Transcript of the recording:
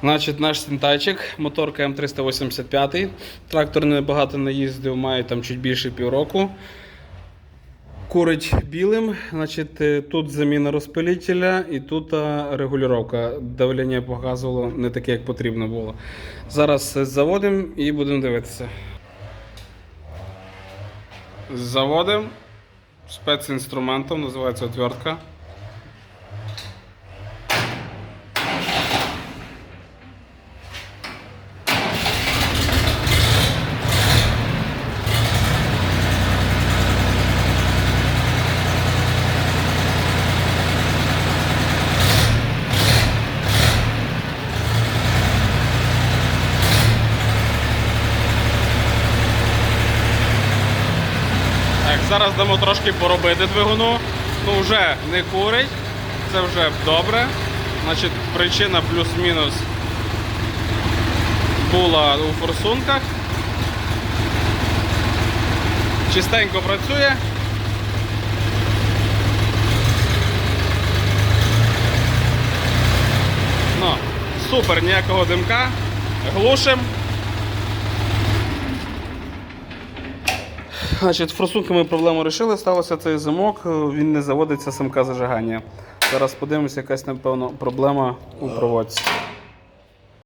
Значить, наш синтайчик, моторка М385. Трактор небагато не їздив, має там чуть більше півроку. Курить білим. Значить, е, тут заміна розпилителя і тут регулювання. Давлення показувало не таке, як потрібно було. Зараз е, заводимо і будемо дивитися. Заводимо спецінструментом, називається отвертка. Зараз дамо трошки поробити двигуну. Ну, вже не курить, це вже добре. Значить, причина плюс-мінус була у форсунках. Чистенько працює. Ну, супер, ніякого димка. Глушим. Значить, з форсунками проблему вирішили, сталося цей замок, е, він не заводиться самка зажигання. Зараз подивимося, якась, напевно, проблема у проводці.